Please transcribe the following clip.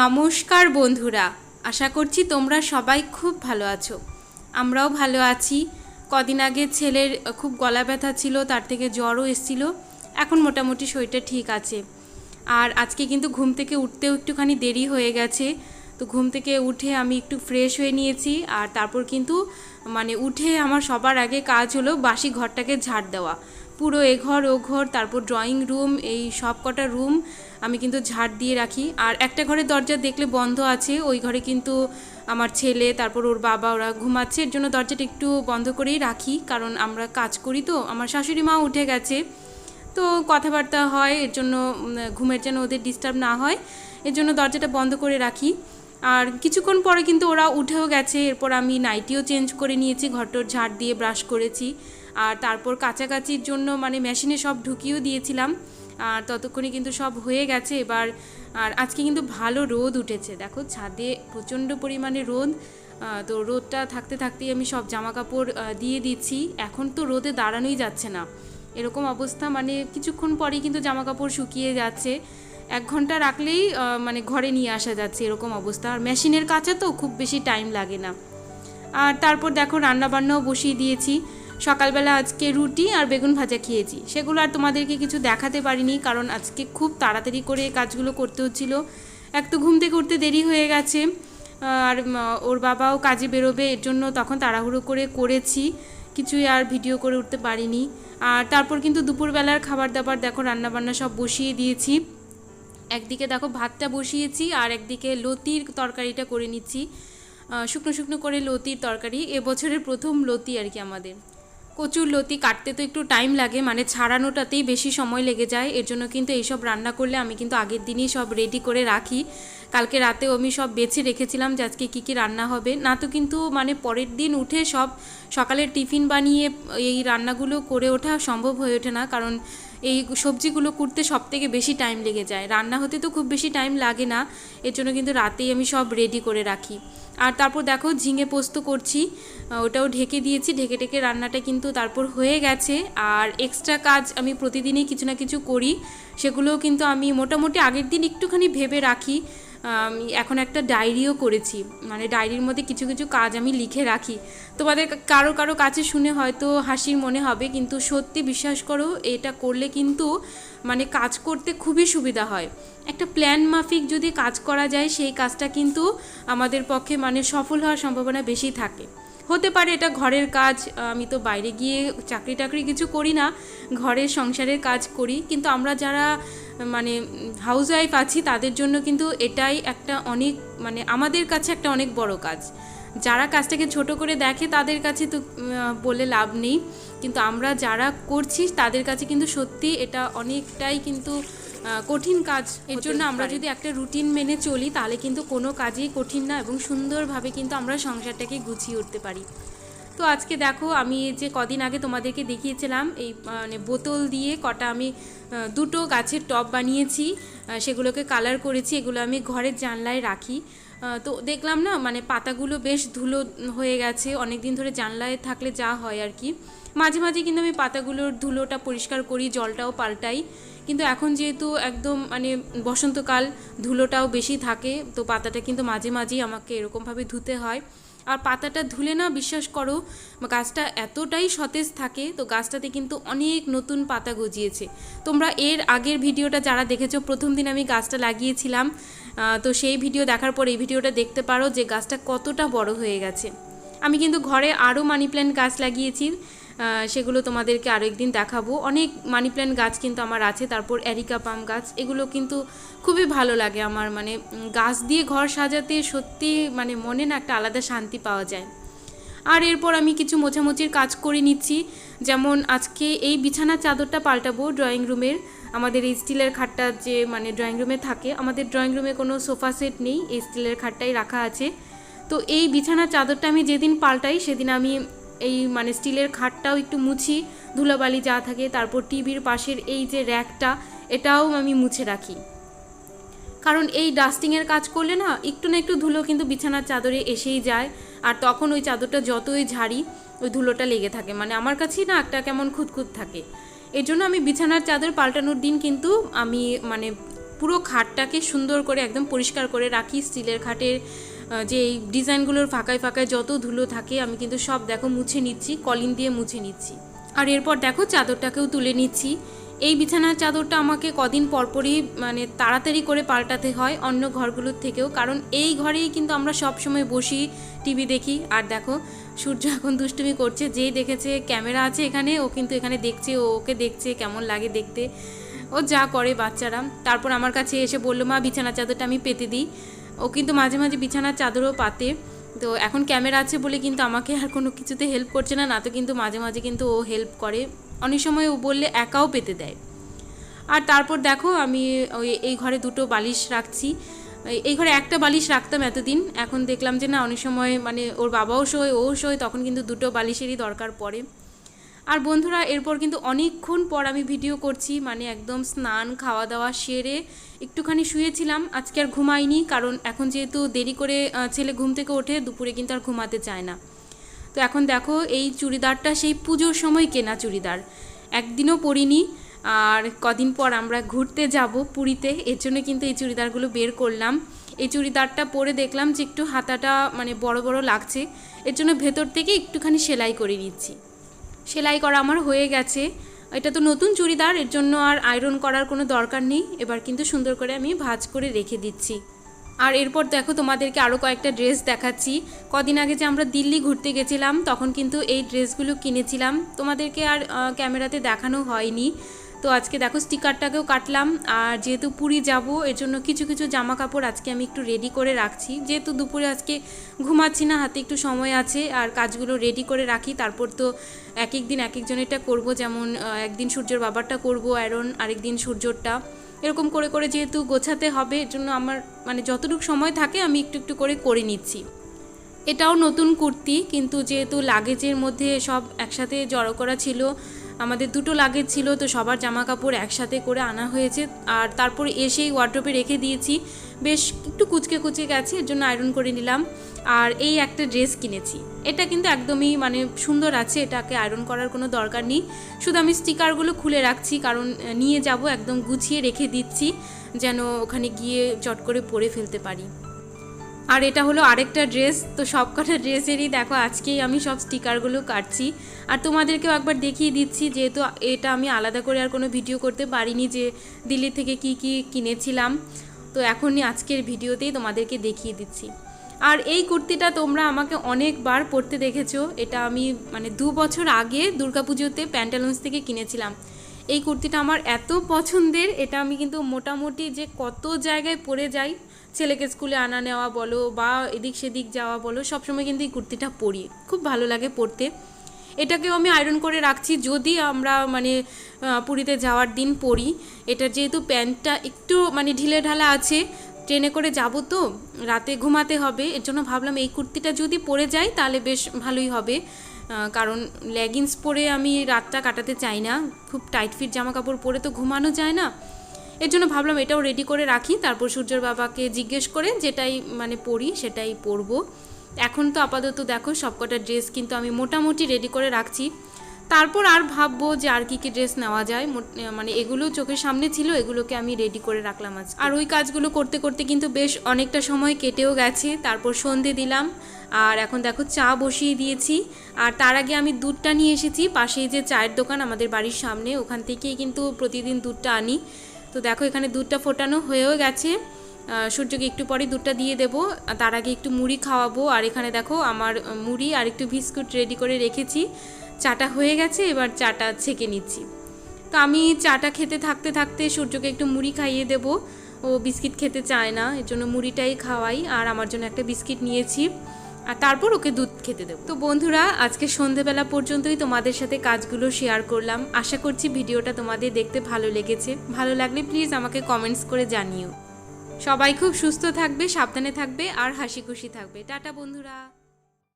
নমস্কার বন্ধুরা, আশা করছি তোমরা সবাই খুব ভালো আছো। আমরাও ভালো আছি। কদিন আগে ছেলের খুব গলা ব্যথা ছিল, তার থেকে জ্বরও এসেছিল। এখন মোটামুটি শরীরটা ঠিক আছে। আর আজকে কিন্তু ঘুম থেকে উঠতেও একটুখানি দেরি হয়ে গেছে। তো ঘুম থেকে উঠে আমি একটু ফ্রেশ হয়ে নিয়েছি, আর তারপর কিন্তু মানে উঠে আমার সবার আগে কাজ হলো বাসি ঘরটাকে ঝাড় দেওয়া। পুরো এ ঘর, ও ঘর, তারপর ড্রয়িং রুম এই সব কটা রুম আমি কিন্তু ঝাড় দিয়ে রাখি। আর একটা ঘরের দরজা দেখলে বন্ধ আছে, ওই ঘরে কিন্তু আমার ছেলে, তারপর ওর বাবা, ওরা ঘুমাচ্ছে, এর জন্য দরজাটা একটু বন্ধ করেই রাখি, কারণ আমরা কাজ করি তো, আমার শাশুড়ি মা উঠে গেছে। তো কথাবার্তা হয়, এর জন্য ঘুমের যেন ওদের ডিস্টার্ব না হয়, এর জন্য দরজাটা বন্ধ করে রাখি। আর কিছুক্ষণ পরে কিন্তু ওরা উঠেও গেছে, এরপর আমি নাইটিও চেঞ্জ করে নিয়েছি, ঘরটোর ঝাড় দিয়ে ব্রাশ করেছি। আর তারপর কাছাকাছির জন্য মানে মেশিনে সব ঢুকিয়েও দিয়েছিলাম। আর ততক্ষণে কিন্তু সব হয়ে গেছে এবার। আর আজকে কিন্তু ভালো রোদ উঠেছে। দেখো, ছাদে প্রচণ্ড পরিমাণে রোদ। তো রোদটা থাকতে থাকতেই আমি সব জামা কাপড় দিয়ে দিচ্ছি। এখন তো রোদে দাঁড়ানোই যাচ্ছে না। এরকম অবস্থা মানে কিছুক্ষণ পরেই কিন্তু জামা কাপড় শুকিয়ে যাচ্ছে। এক ঘণ্টা রাখলেই মানে ঘরে নিয়ে আসা যাচ্ছে এরকম অবস্থা। আর মেশিনের কাছে তো খুব বেশি টাইম লাগে না। আর তারপর দেখো, রান্নাবান্নাও বসিয়ে দিয়েছি। সকালবেলা আজকে রুটি আর বেগুন ভাজা খেয়েছি। সেগুলো আর তোমাদেরকে কিছু দেখাতে পারিনি, কারণ আজকে খুব তাড়াতাড়ি করে কাজগুলো করতে হচ্ছিল। এক তো ঘুম থেকে উঠতে দেরি হয়ে গেছে, আর ওর বাবাও কাজে বেরোবে, এর জন্য তখন তাড়াহুড়ো করে করেছি। কিছুই আর ভিডিও করে উঠতে পারিনি। আর তারপর কিন্তু দুপুরবেলার খাবার দাবার দেখো, রান্নাবান্না সব বসিয়ে দিয়েছি। একদিকে দেখো ভাতটা বসিয়েছি, আর একদিকে লতির তরকারিটা করে নিচ্ছি। শুকনো শুকনো করে লতির তরকারি, এবছরের প্রথম লতি আর কি আমাদের। কচুর লতি কাটতে তো একটু টাইম লাগে মানে ছাড়ানোটাতেই বেশি সময় লেগে যায়। এর জন্য কিন্তু এইসব রান্না করলে আমি কিন্তু আগের দিনই সব রেডি করে রাখি। কালকে রাতেও আমি সব বেছে রেখেছিলাম যে আজকে কী কী রান্না হবে। না তো কিন্তু মানে পরের দিন উঠে সব সকালের টিফিন বানিয়ে এই রান্নাগুলো করে ওঠা সম্ভব হয়ে ওঠে না। কারণ এই সবজিগুলো করতে সব থেকে বেশি টাইম লেগে যায়। রান্না হতে তো খুব বেশি টাইম লাগে না, এর জন্য কিন্তু রাতেই আমি সব রেডি করে রাখি। আর তারপর দেখো ঝিঙে পোস্ত করছি ওটাও ঢেকে দিয়েছি, ঢেকে ঢেকে রান্নাটা কিন্তু তারপর হয়ে গেছে। আর এক্সট্রা কাজ আমি প্রতিদিনই কিছু না কিছু করি, সেগুলোও কিন্তু আমি মোটামুটি আগের দিন একটুখানি ভেবে রাখি। এখন একটা ডায়েরিও করেছি। মানে ডায়েরির মধ্যে কিছু কিছু কাজ আমি লিখে রাখি। তোমাদের কারও কারও কাছে শুনে হয়তো হাসির মনে হবে, কিন্তু সত্যি বিশ্বাস করো, এটা করলে কিন্তু মানে কাজ করতে খুবই সুবিধা হয়। একটা প্ল্যান মাফিক যদি কাজ করা যায়, সেই কাজটা কিন্তু আমাদের পক্ষে মানে সফল হওয়ার সম্ভাবনা বেশি থাকে। হতে পারে, এটা ঘরের কাজ আমি তো বাইরে গিয়ে চাকরি টাকরি কিছু করি না, ঘরের সংসারের কাজ করি, কিন্তু আমরা যারা মানে হাউস ওয়াইফ আছি, তাদের জন্য কিন্তু এটাই একটা অনেক মানে আমাদের কাছে একটা অনেক বড় কাজ। যারা কাজটাকে ছোট করে দেখে, তাদের কাছে তো বলে লাভ নেই, কিন্তু আমরা যারা করছি, তাদের কাছে কিন্তু সত্যি এটা অনেকটাই কিন্তু কঠিন কাজ। এর জন্য আমরা যদি একটা রুটিন মেনে চলি তাহলে কিন্তু কোনো কাজই কঠিন না এবং সুন্দরভাবে কিন্তু আমরা সংসারটাকে গুছিয়ে উঠতে পারি। তো আজকে দেখো আমি এই যে কদিন আগে তোমাদেরকে দেখিয়েছিলাম এই মানে বোতল দিয়ে কটা আমি দুটো গাছের টব বানিয়েছি সেগুলোকে কালার করেছি এগুলো আমি ঘরের জানলায় রাখি। তো দেখলাম না মানে পাতাগুলো বেশ ধুলো হয়ে গেছে অনেক দিন ধরে জানলায় থাকলে যা হয় আর কি। মাঝে মাঝে কিন্তু আমি পাতাগুলোর ধুলোটা পরিষ্কার করি জলটাও পাল্টাই। কিন্তু এখন যেহেতু একদম মানে বসন্তকাল, ধুলোটাও বেশি থাকে, তো পাতাটা কিন্তু মাঝে মাঝেই আমাকে এরকমভাবে ধুতে হয়। আর পাতাটা ধুলে না, বিশ্বাস করো, গাছটা এতটাই সতেজ থাকে, তো গাছটাতে কিন্তু অনেক নতুন পাতা গজিয়েছে। তোমরা এর আগের ভিডিওটা যারা দেখেছ, প্রথম দিন আমি গাছটা লাগিয়েছিলাম তো সেই ভিডিও দেখার পর এই ভিডিওটা দেখতে পারো যে গাছটা কতটা বড় হয়ে গেছে। আমি কিন্তু ঘরে আরও মানি প্ল্যান্ট গাছ লাগিয়েছি সেগুলো তোমাদেরকে আরও একদিন দেখাবো। অনেক মানি প্ল্যান্ট গাছ কিন্তু আমার আছে, তারপর অ্যারিকা পাম গাছ, এগুলো কিন্তু খুবই ভালো লাগে আমার। মানে গাছ দিয়ে ঘর সাজাতে সত্যি মানে মনে না একটা আলাদা শান্তি পাওয়া যায়। আর এরপর আমি কিছু মোছামুছির কাজ করে নিচ্ছি। যেমন আজকে এই বিছানার চাদরটা পাল্টাবো ড্রয়িং রুমের আমাদের এই স্টিলের খাটটা যে মানে ড্রয়িং রুমে থাকে, আমাদের ড্রয়িং রুমে কোনো সোফা সেট নেই, এই স্টিলের খাটটাই রাখা আছে। তো এই বিছানার চাদরটা আমি যেদিন পাল্টাই, সেদিন আমি এই মানে স্টিলের খাটটাও একটু মুছি, ধুলাবালি যা থাকে, তারপর টিভির পাশের এই যে র্যাকটা, এটাও আমি মুছে রাখি। কারণ এই ডাস্টিংয়ের কাজ করলে না, একটু না একটু ধুলো কিন্তু বিছানার চাদরে এসেই যায়। আর তখন ওই চাদরটা যতই ঝাড়ি, ওই ধুলোটা লেগে থাকে। মানে আমার কাছেই না একটা কেমন খুঁতখুত থাকে। এর জন্য আমি বিছানার চাদর পাল্টানোর দিন কিন্তু আমি মানে পুরো খাটটাকে সুন্দর করে একদম পরিষ্কার করে রাখি। স্টিলের খাটের যে এই ডিজাইনগুলোর ফাঁকায় ফাঁকায় যত ধুলো থাকে, আমি কিন্তু সব দেখো মুছে নিচ্ছি, কলিন দিয়ে মুছে নিচ্ছি। আর এরপর দেখো চাদরটাকেও তুলে নিচ্ছি। এই বিছানার চাদরটা আমাকে কদিন পরপরই মানে তাড়াতাড়ি করে পাল্টাতে হয় অন্য ঘরগুলোর থেকেও, কারণ এই ঘরেই কিন্তু আমরা সব সময় বসি, টিভি দেখি। আর দেখো, সূর্য এখন দুষ্টুমি করছে, যেই দেখেছে ক্যামেরা আছে এখানে, ও কিন্তু এখানে দেখছে, ও ওকে দেখছে, কেমন লাগে দেখতে। ও যা করে বাচ্চারা। তারপর আমার কাছে এসে বলল, মা, বিছানার চাদরটা আমি পেতে দিই। ও কিন্তু মাঝে মাঝে বিছানার চাদরও পাতে। তো এখন ক্যামেরা আছে বলে কিন্তু আমাকে আর কোনো কিছুতে হেল্প করছে না না তো কিন্তু মাঝে মাঝে কিন্তু ও হেল্প করে। অনেক সময় ও বললে একাও পেতে দেয়। আর তারপর দেখো আমি ওই, এই ঘরে দুটো বালিশ রাখছি। এই- ঘরে একটা বালিশ রাখতাম এতদিন, এখন দেখলাম যে না অনেক সময় মানে ওর বাবাও শোয়, ও শোয়, তখন কিন্তু দুটো বালিশেরই দরকার পড়ে। আর বন্ধুরা, এরপর কিন্তু অনেকক্ষণ পর আমি ভিডিও করছি মানে একদম স্নান খাওয়া দাওয়া সেরে একটুখানি শুয়েছিলাম, আজকে আর ঘুমাইনি, কারণ এখন যেহেতু দেরি করে ছেলে ঘুম থেকে ওঠে, দুপুরে কিন্তু আর ঘুমাতে চায় না। তো এখন দেখো, এই চুড়িদারটা সেই পুজোর সময় কেনা চুড়িদার। একদিনও পরিনি, আর কদিন পর আমরা ঘুরতে যাব পুরীতে, এর জন্য কিন্তু এই চুড়িদারগুলো বের করলাম। এই চুড়িদারটা পরে দেখলাম যে একটু হাতাটা মানে বড় বড় লাগছে, এর জন্য ভেতর থেকে একটুখানি সেলাই করে নিচ্ছি। সেলাই করা আমার হয়ে গেছে। এটা তো নতুন চুড়িদার, এর জন্য আর আয়রন করার কোনো দরকার নেই। এবার কিন্তু সুন্দর করে আমি ভাজ করে রেখে দিচ্ছি। আর এরপর দেখো তোমাদেরকে আরও কয়েকটা ড্রেস দেখাচ্ছি। কদিন আগে যে আমরা দিল্লি ঘুরতে গেছিলাম, তখন কিন্তু এই ড্রেসগুলো কিনেছিলাম। তোমাদেরকে আর ক্যামেরাতে দেখানো হয়নি। তো আজকে দেখো স্টিকারটাকেও কাটলাম, আর যেহেতু পুরী যাব এর জন্য কিছু কিছু জামা কাপড় আজকে আমি একটু রেডি করে রাখছি। যেহেতু দুপুরে আজকে ঘুমাচ্ছি না, হাতে একটু সময় আছে, আর কাজগুলো রেডি করে রাখি, তারপর তো এক এক দিন এক একজনেরটা করব, যেমন একদিন সূর্যর বাবারটা করব আয়রন আরেকদিন সূর্যরটা। এরকম করে করে যেহেতু গোছাতে হবে এর জন্য আমার মানে যতটুকু সময় থাকে, আমি একটু একটু করে করে নিচ্ছি। এটাও নতুন কুর্তি, কিন্তু যেহেতু লাগেজের মধ্যে সব একসাথে জড়ো করা ছিল, আমাদের দুটো লাগেজ ছিল, তো সবার জামা কাপড় একসাথে করে আনা হয়েছে। আর তারপর এসেই ওয়ার্ড্রপে রেখে দিয়েছি। বেশ একটু কুচকে কুচকে গেছে, এর জন্য আয়রন করে নিলাম। আর এই একটা ড্রেস কিনেছি। এটা কিন্তু একদমই মানে সুন্দর আছে, এটাকে আয়রন করার কোনো দরকার নেই। শুধু আমি স্টিকারগুলো খুলে রাখছি, কারণ নিয়ে যাব, একদম গুছিয়ে রেখে দিচ্ছি, যেন ওখানে গিয়ে চট করে পরে ফেলতে পারি। আর এটা হলো আরেকটা ড্রেস, তো সব সবকটা ড্রেসেরই দেখো আজকেই আমি সব স্টিকারগুলো কাটছি। আর তোমাদেরকেও একবার দেখিয়ে দিচ্ছি, যেহেতু এটা আমি আলাদা করে আর কোনো ভিডিও করতে পারিনি যে দিল্লি থেকে কি কি কিনেছিলাম। তো এখনই আজকের ভিডিওতেই তোমাদেরকে দেখিয়ে দিচ্ছি। আর এই কুর্তিটা তোমরা আমাকে অনেকবার পরতে দেখেছ, এটা আমি মানে দু বছর আগে দুর্গাপুজোতে প্যান্টালুন্স থেকে কিনেছিলাম। এই কুর্তিটা আমার এত পছন্দের, এটা আমি কিন্তু মোটামুটি যে কত জায়গায় পরে যাই ছেলেকে স্কুলে আনা নেওয়া বলো বা এদিক সেদিক যাওয়া বলো, সবসময় কিন্তু এই কুর্তিটা পরি। খুব ভালো লাগে পরতে। এটাকেও আমি আয়রন করে রাখছি যদি আমরা মানে পুরীতে যাওয়ার দিন পরি। এটা যেহেতু প্যান্টটা একটু মানে ঢিলে ঢালা আছে, ট্রেনে করে যাব তো, রাতে ঘুমাতে হবে, এর জন্য ভাবলাম এই কুর্তিটা যদি পরে যাই তাহলে বেশ ভালোই হবে। কারণ লেগিংস পরে আমি রাতটা কাটাতে চাই না, খুব টাইট ফিট জামা কাপড় পরে তো ঘুমানো যায় না। এর জন্য ভাবলাম এটাও রেডি করে রাখি। তারপর সূর্যর বাবাকে জিজ্ঞেস করে, যেটাই মানে পরি সেটাই পরবো এখন তো আপাতত দেখো, সবকটা ড্রেস কিন্তু আমি মোটামুটি রেডি করে রাখছি। তারপর আর ভাববো যে আর কি কি ড্রেস নেওয়া যায়। মানে এগুলো চোখের সামনে ছিল, এগুলোকে আমি রেডি করে রাখলাম আজ আর ওই কাজগুলো করতে করতে কিন্তু বেশ অনেকটা সময় কেটেও গেছে। তারপর সন্ধে দিলাম। আর এখন দেখো, চা বসিয়ে দিয়েছি। আর তার আগে আমি দুধটা নিয়ে এসেছি। পাশেই যে চায়ের দোকান আমাদের বাড়ির সামনে, ওখান থেকেই কিন্তু প্রতিদিন দুধটা আনি। তো দেখো, এখানে দুধটা ফোটানো হয়েও গেছে। সূর্যকে একটু পরে দুধটা দিয়ে দেবো। তার আগে একটু মুড়ি খাওয়াবো। আর এখানে দেখো, আমার মুড়ি আর একটু বিস্কুট রেডি করে রেখেছি। চাটা হয়ে গেছে, এবার চাটা ছেঁকে নিচ্ছি। তো আমি চাটা খেতে থাকতে থাকতে সূর্যকে একটু মুড়ি খাইয়ে দেবো। ও বিস্কিট খেতে চায় না, এর জন্য মুড়িটাই খাওয়াই। আর আমার জন্য একটা বিস্কিট নিয়েছি। আর তারপর ওকে দুধ খেতে দেবো। তো বন্ধুরা, আজকে সন্ধেবেলা পর্যন্তই তোমাদের সাথে কাজগুলো শেয়ার করলাম। আশা করছি ভিডিওটা তোমাদের দেখতে ভালো লেগেছে। ভালো লাগলে প্লিজ আমাকে কমেন্টস করে জানিও। সবাই খুব সুস্থ থাকবে, সাবধানে থাকবে আর হাসি খুশি থাকবে। টাটা বন্ধুরা।